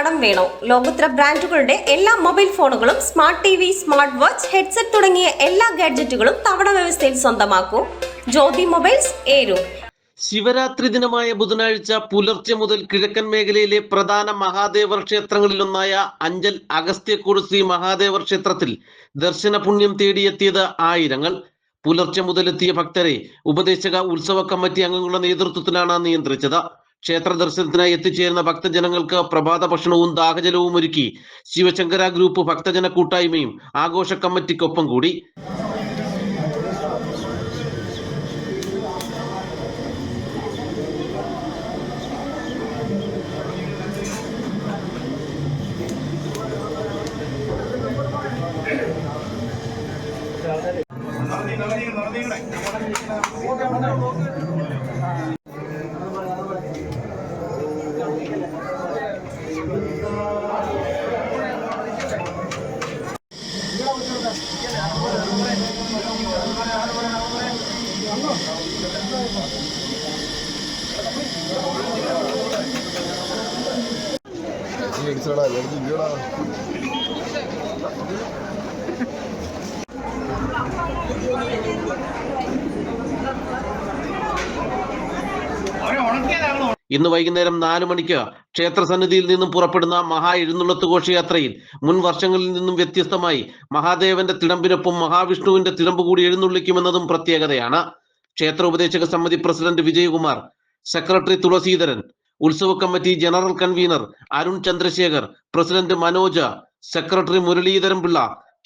കടം വേണോ? ലോകോത്തര ബ്രാൻഡുകളുടെ എല്ലാ മൊബൈൽ ഫോണുകളും smart T V smart watch headset തുടങ്ങിയ എല്ലാ ഗാഡ്ജറ്റുകളും തവണ വ്യവസ്ഥയിൽ സ്വന്തമാക്കൂ. ജ്യോതി മൊബൈൽസ് ഏരു. ശിവരാത്രി ദിനമായ ബുധനാഴ്ച പുലർച്ചെ മുതൽ കിഴക്കൻ മേഖലയിലെ പ്രധാന മഹാദേവ ക്ഷേത്രങ്ങളിലൊന്നായ അഞ്ചൽ അഗസ്ത്യക്കൂട് ശ്രീ മഹാദേവ ക്ഷേത്രത്തിൽ ദർശന പുണ്യം തേടിയെത്തിയത് ആയിരങ്ങൾ. പുലർച്ചെ മുതലെത്തിയ ഭക്തരെ ഉപദേശക ഉത്സവ കമ്മിറ്റി അംഗങ്ങളുടെ നേതൃത്വത്തിലാണ് നിയന്ത്രിച്ചത്. ക്ഷേത്ര ദർശനത്തിനായി എത്തിച്ചേരുന്ന ഭക്തജനങ്ങൾക്ക് പ്രഭാത ഭക്ഷണവും ദാഹജലവും ഒരുക്കി ശിവശങ്കര ഗ്രൂപ്പ് ഭക്തജന കൂട്ടായ്മയും ആഘോഷ കമ്മിറ്റിക്കൊപ്പം കൂടി. അടിച്ചോടാ വെറുതെ ഇല്ലടാ ഇന്ന് വൈകുന്നേരം നാലു മണിക്ക് ക്ഷേത്ര സന്നിധിയിൽ നിന്നും പുറപ്പെടുന്ന മഹാ എഴുന്നള്ളത്ത് ഘോഷയാത്രയിൽ മുൻ വർഷങ്ങളിൽ നിന്നും വ്യത്യസ്തമായി മഹാദേവന്റെ തിടമ്പിനൊപ്പം മഹാവിഷ്ണുവിന്റെ തിടമ്പ് കൂടി എഴുന്നള്ളിക്കുമെന്നതും പ്രത്യേകതയാണ്. ക്ഷേത്ര ഉപദേശക സമിതി പ്രസിഡന്റ് വിജയകുമാർ സെക്രട്ടറി തുളസീധരൻ ഉത്സവ committee general convener Arun Chandrashekhar president Manoj secretary Muraleedharan Pillai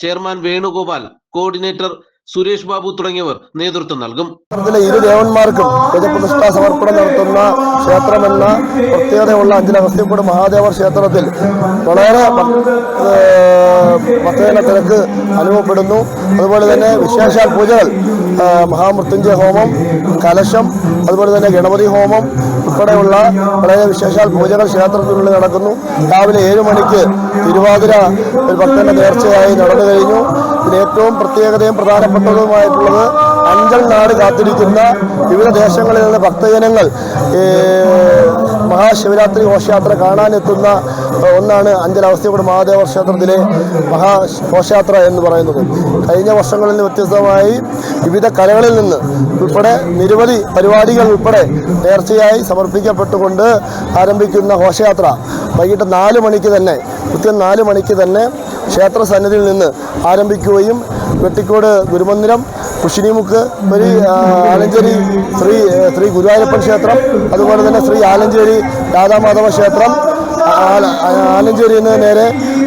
chairman Venugopal coordinator Suresh Babu തുടങ്ങിയവർ നേതൃത്വം നൽകും. ഇരു ദേവന്മാർക്കും ഗജപ്രതിഷ്ഠാ സമർപ്പണം നടത്തുന്ന ക്ഷേത്രമെന്ന പ്രത്യേകതയുള്ള അഞ്ചൽ മഹാദേവർ ക്ഷേത്രത്തിൽ. വളരെ ഏഹ് തിരക്ക് അനുഭവപ്പെടുന്നു. അതുപോലെ തന്നെ വിശേഷാൽ പൂജകൾ മഹാമൃത്യുഞ്ജയ ഹോമം കലശം അതുപോലെ തന്നെ ഗണപതി ഹോമം ഉൾപ്പെടെയുള്ള വളരെ വിശേഷാൽ പൂജകൾ ക്ഷേത്രത്തിനുള്ളിൽ നടക്കുന്നു. രാവിലെ ഏഴ് മണിക്ക് തിരുവാതിര ഒരു ഭക്തന്റെ നേർച്ചയായി നടന്നു കഴിഞ്ഞു. ഇതിന് ഏറ്റവും പ്രത്യേകതയും പ്രധാനപ്പെട്ടതുമായിട്ടുള്ളത് അഞ്ചൽ നാട് കാത്തിരിക്കുന്ന വിവിധ ദേശങ്ങളിൽ നിന്ന് ഭക്തജനങ്ങൾ മഹാശിവരാത്രി ഘോഷയാത്ര കാണാനെത്തുന്ന ഒന്നാണ് അഞ്ചൽ അവസ്ഥയുടെ മഹാദേവ ക്ഷേത്രത്തിലെ മഹാ ഘോഷയാത്ര എന്ന് പറയുന്നത്. കഴിഞ്ഞ വർഷങ്ങളിൽ വ്യത്യസ്തമായി വിവിധ കലകളിൽ നിന്ന് ഉൾപ്പെടെ നിരവധി പരിപാടികൾ ഉൾപ്പെടെ നേർച്ചയായി സമർപ്പിക്കപ്പെട്ടുകൊണ്ട് ആരംഭിക്കുന്ന ഘോഷയാത്ര വൈകിട്ട് നാല് മണിക്ക് തന്നെ കൃത്യം നാല് മണിക്ക് തന്നെ ക്ഷേത്ര സന്നിധിയിൽ നിന്ന് ആരംഭിക്കുകയും വെട്ടിക്കോട് ഗുരുമന്ദിരം കുശിനിമുക്ക് വഴി ആലഞ്ചേരി ശ്രീ ശ്രീ ഗുരുവായൂരപ്പൻ ക്ഷേത്രം അതുപോലെ തന്നെ ശ്രീ ആലഞ്ചേരി രാധാമാധവ ക്ഷേത്രം ആലഞ്ചേരി നിന്ന് നേരെ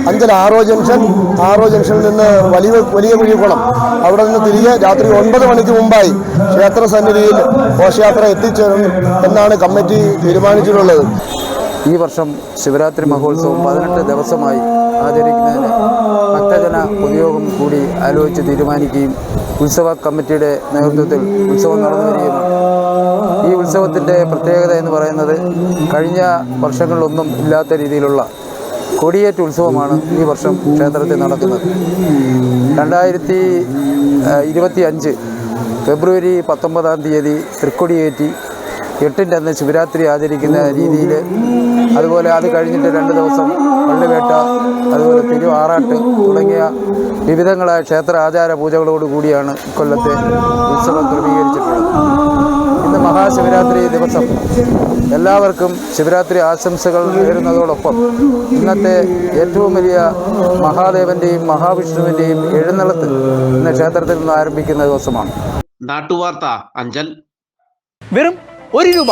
അഞ്ചൽ ആറോ ജംഗ്ഷൻ ആറോ ജംഗ്ഷനിൽ നിന്ന് വലിയ വലിയ കുഴിക്കുളം. അവിടെ നിന്ന് തിരികെ രാത്രി ഒൻപത് മണിക്ക് മുമ്പായി ക്ഷേത്ര സന്നിധിയിൽ ഘോഷയാത്ര എത്തിച്ചേരും എന്നാണ് കമ്മിറ്റി തീരുമാനിച്ചിട്ടുള്ളത്. ഈ വർഷം ശിവരാത്രി മഹോത്സവം പതിനെട്ട് ദിവസമായി ആചരിക്കുന്നതിന് ഭക്തജന പൊതുയോഗം കൂടി ആലോചിച്ച് തീരുമാനിക്കുകയും ഉത്സവ കമ്മിറ്റിയുടെ നേതൃത്വത്തിൽ ഉത്സവം നടന്നു ഈ ഉത്സവത്തിന്റെ പ്രത്യേകത എന്ന് പറയുന്നത് കഴിഞ്ഞ വർഷങ്ങളിലൊന്നും ഇല്ലാത്ത രീതിയിലുള്ള കൊടിയേറ്റ് ഉത്സവമാണ് ഈ വർഷം ക്ഷേത്രത്തിൽ നടക്കുന്നത്. രണ്ടായിരത്തി ഇരുപത്തി അഞ്ച് ഫെബ്രുവരി പത്തൊമ്പതാം തീയതി തൃക്കൊടിയേറ്റി എട്ടിന്റെ അന്ന് ശിവരാത്രി ആചരിക്കുന്ന രീതിയിൽ അതുപോലെ അത് കഴിഞ്ഞിട്ട് രണ്ട് ദിവസം പള്ളിവേട്ട അതുപോലെ തിരുവാറാട്ട് തുടങ്ങിയ വിവിധങ്ങളായ ക്ഷേത്ര ആചാര പൂജകളോട് കൂടിയാണ് ഇക്കൊല്ലത്തെ ഉത്സവം ക്രമീകരിച്ചിട്ടുള്ളത്. ഇന്ന് മഹാശിവരാത്രി ദിവസം. എല്ലാവർക്കും ശിവരാത്രി ആശംസകൾ നേരുന്നതോടൊപ്പം ഇന്നത്തെ ഏറ്റവും വലിയ മഹാദേവന്റെയും മഹാവിഷ്ണുവിന്റെയും എഴുന്നള്ളത്ത് ഇന്ന് ക്ഷേത്രത്തിൽ നിന്ന് ആരംഭിക്കുന്ന ദിവസമാണ്. നാട്ടുവാർത്ത അഞ്ചൽ. വെറും ഒരു രൂപ.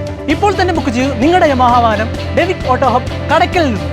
ഇപ്പോൾ തന്നെ ബുക്ക് ചെയ്യൂ നിങ്ങളുടെ യമാഹ ഡെവിക് ഓട്ടോ ഹബ് കടയ്ക്കൽ നിന്ന്.